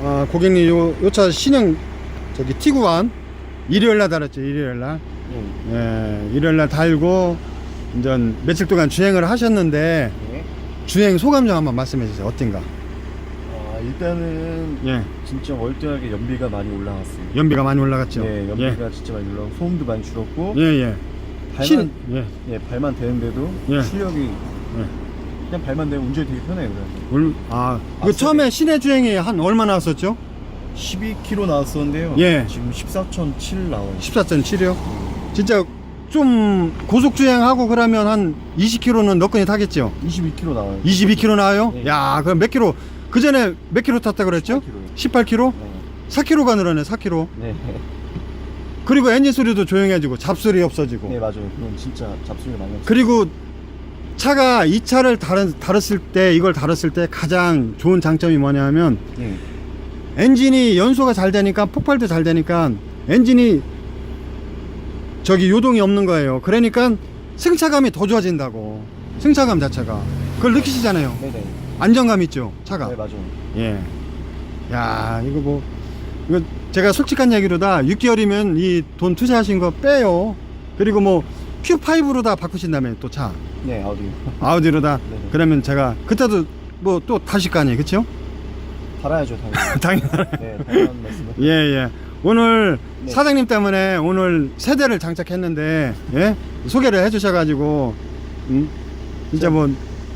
어, 고객님 요 요 차 신형 저기 티구안 일요일 날 달았죠 일요일 날 예. 예, 일요일 날 달고 이제 며칠 동안 주행을 하셨는데 예. 주행 소감 좀 한번 말씀해 주세요 어떤가 아, 일단은 예 진짜 월등하게 연비가 많이 올라갔어요. 연비가 많이 올라갔죠 네, 연비가 진짜 많이 올라가고 소음도 많이 줄었고 예예 발만 신 예. 예, 발만 대는데도 예. 출력이 그냥 발만 대면 운전이 되게 편해요. 그래서 올- 아, 그 앞서게. 처음에 시내 주행이 한 얼마 나왔었죠? 12km 나왔었는데요. 예. 지금 14.7 나와요. 14.7이요? 진짜 좀 고속 주행하고 그러면 한 20km는 너끈히 타겠죠? 22km 나와요. 22km 나와요? 네. 야, 그럼 몇 킬로? 그 전에 몇 킬로 탔다 그랬죠? 18km. 18km? 네. 4km가 늘어네, 4km. 네. 그리고 엔진 소리도 조용해지고 잡소리 없어지고. 네, 맞아요. 그건 진짜 잡소리가 많이 없어요. 그리고 차가 이 차를 다뤘, 다뤘을 때, 이걸 다뤘을 때 가장 좋은 장점이 뭐냐면 예. 엔진이 연소가 잘 되니까 폭발도 잘 되니까 엔진이 저기 요동이 없는 거예요. 그러니까 승차감이 더 좋아진다고. 승차감 자체가. 그걸 느끼시잖아요. 네네. 안정감 있죠, 차가. 네, 맞아요. 예. 야, 이거 뭐, 이거 제가 솔직한 얘기로다 6개월이면 이 돈 투자하신 거 빼요. 그리고 뭐 Q5로 다 바꾸신다면 또 차. 네, 아우디. 아우디로 다. 네네. 그러면 제가 그때도 뭐 또 타실 거 아니에요. 그쵸? 달아야죠, 당연히. 당연히. 네, 당연한 말씀을. 예, 예. 오늘 네. 사장님 때문에 오늘 세대를 장착했는데, 예? 소개를 해 주셔가지고, 음? 진짜 뭐,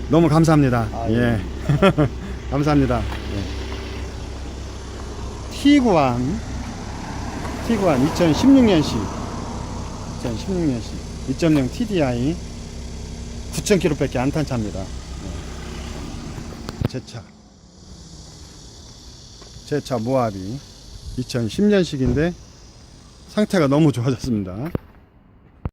너무 감사합니다. 아, 예. 예. 감사합니다. 예. T구안, T구안 2016년식, 2016년식, 2.0 TDI, 9,000km 밖에 안 탄 차입니다. 예. 제 차. 제 차 모하비 2010년식인데 상태가 너무 좋아졌습니다.